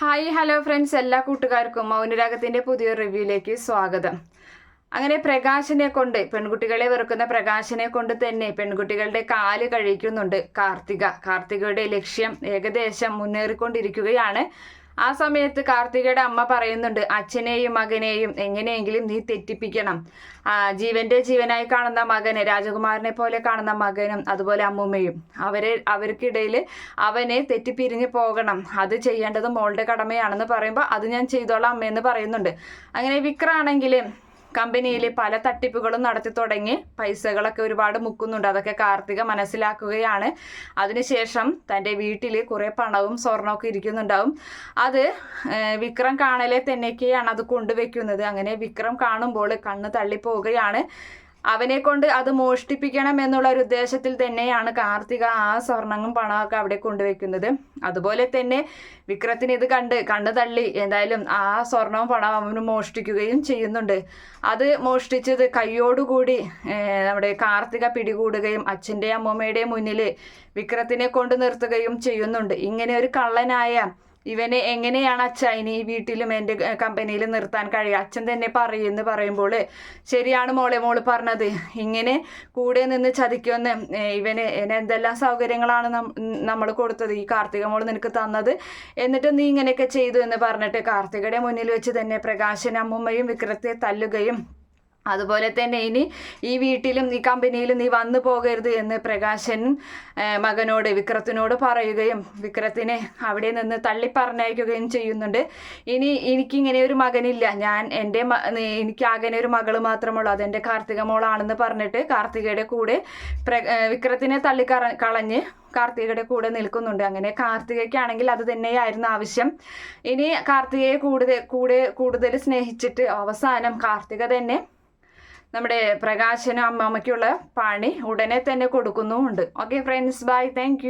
Hi hello friends. എല്ലാ കൂട്ടുകാർക്കും മൗനരാഗത്തിന്റെ പുതിയ റിവ്യൂയിലേക്ക് സ്വാഗതം. അങ്ങനെ പ്രകാശനെ കൊണ്ട് പെൺകുട്ടികളെ വെറുക്കുന്ന പ്രകാശനെ കൊണ്ട് തന്നെ പെൺകുട്ടികളുടെ കാൽ കഴിക്കുന്നുണ്ട് കാർത്തിക. കാർത്തികയുടെ ലക്ഷ്യം ഏകദേശം മുന്നേറിക്കൊണ്ടിരിക്കുകയാണ്. ആ സമയത്ത് കാർത്തികയുടെ അമ്മ പറയുന്നുണ്ട് അച്ഛനെയും മകനെയും എങ്ങനെയെങ്കിലും നീ തെറ്റിപ്പിക്കണം. ജീവന്റെ ജീവനായി കാണുന്ന മകനെ രാജകുമാരനെ പോലെ കാണുന്ന മകനും അതുപോലെ അമ്മുമ്മയും. അവരെ അവർക്കിടയിൽ അവനെ തെറ്റിപ്പിരിഞ്ഞ് പോകണം. അത് ചെയ്യേണ്ടത് മോളുടെ കടമയാണെന്ന് പറയുമ്പോൾ അത് ഞാൻ ചെയ്തോളാം അമ്മയെന്ന് പറയുന്നുണ്ട്. അങ്ങനെ വിക്രാണെങ്കിൽ കമ്പനിയിൽ പല തട്ടിപ്പുകളും നടത്തി തുടങ്ങി. പൈസകളൊക്കെ ഒരുപാട് മുക്കുന്നുണ്ട്. അതൊക്കെ കാർത്തിക മനസ്സിലാക്കുകയാണ്. അതിനുശേഷം തന്റെ വീട്ടിൽ കുറേ പണവും സ്വർണമൊക്കെ ഇരിക്കുന്നുണ്ടാവും. അത് വിക്രം കാണലെ തന്നെയൊക്കെയാണ് അത് കൊണ്ടുവെക്കുന്നത്. അങ്ങനെ വിക്രം കാണുമ്പോൾ കണ്ണ് തള്ളിപ്പോവുകയാണ്. അവനെ കൊണ്ട് അത് മോഷ്ടിപ്പിക്കണം എന്നുള്ള ഒരു ഉദ്ദേശത്തിൽ തന്നെയാണ് കാർത്തിക ആ സ്വർണങ്ങും പണമൊക്കെ അവിടെ കൊണ്ടുവെക്കുന്നത് അതുപോലെ തന്നെ വിക്രത്തിന് ഇത് കണ്ട് കണ്ടു തള്ളി എന്തായാലും ആ സ്വർണവും പണവും അവന് മോഷ്ടിക്കുകയും ചെയ്യുന്നുണ്ട്. അത് മോഷ്ടിച്ചത് കയ്യോടുകൂടി നമ്മുടെ കാർത്തിക പിടികൂടുകയും അച്ഛന്റെയും അമ്മൂമ്മയുടെയും മുന്നിൽ വിക്രത്തിനെ കൊണ്ട് നിർത്തുകയും ചെയ്യുന്നുണ്ട്. ഇങ്ങനെ ഒരു കള്ളനായ ഇവനെ എങ്ങനെയാണ് അച്ഛ ഇനി വീട്ടിലും എന്റെ കമ്പനിയിലും നിർത്താൻ കഴിയുക? അച്ഛൻ തന്നെ പറയുമെന്ന് പറയുമ്പോൾ ശരിയാണ് മോളെ മോൾ പറഞ്ഞത്. ഇങ്ങനെ കൂടെ നിന്ന് ചതിക്കുമെന്ന് ഇവന് ഇവന് എന്തെല്ലാം സൗകര്യങ്ങളാണ് നമ്മൾ കൊടുത്തത്? ഈ കാർത്തിക മോൾ നിനക്ക് തന്നത്? എന്നിട്ട് നീ ഇങ്ങനെയൊക്കെ ചെയ്തു എന്ന് പറഞ്ഞിട്ട് കാർത്തികയുടെ മുന്നിൽ വെച്ച് തന്നെ പ്രകാശൻ അമ്മുമ്മയും വിക്രത്തെ തല്ലുകയും അതുപോലെ തന്നെ ഇനി ഈ വീട്ടിലും ഈ കമ്പനിയിലും നീ വന്നു പോകരുത് എന്ന് പ്രകാശൻ മകനോട് വിക്രത്തിനോട് പറയുകയും വിക്രത്തിനെ അവിടെ നിന്ന് തള്ളി പറഞ്ഞയക്കുകയും ചെയ്യുന്നുണ്ട്. ഇനി എനിക്കിങ്ങനെ ഒരു മകനില്ല. ഞാൻ എന്റെ എനിക്ക് ആകെ ഒരു മകൾ മാത്രമുള്ളൂ. അതെന്റെ കാർത്തിക മോളാണെന്ന് പറഞ്ഞിട്ട് കാർത്തികയുടെ കൂടെ വിക്രത്തിനെ തള്ളി കളഞ്ഞ് കാർത്തികയുടെ കൂടെ നിൽക്കുന്നുണ്ട്. അങ്ങനെ കാർത്തികയ്ക്കാണെങ്കിൽ അത് തന്നെയായിരുന്നു ആവശ്യം. ഇനി കാർത്തികയെ കൂടുതൽ കൂടെ കൂടുതൽ സ്നേഹിച്ചിട്ട് അവസാനം കാർത്തിക തന്നെ നമ്മുടെ പ്രകാശനും അമ്മാമ്മയ്ക്കുള്ള പണി ഉടനെ തന്നെ കൊടുക്കുന്നുമുണ്ട്. Okay friends bye thank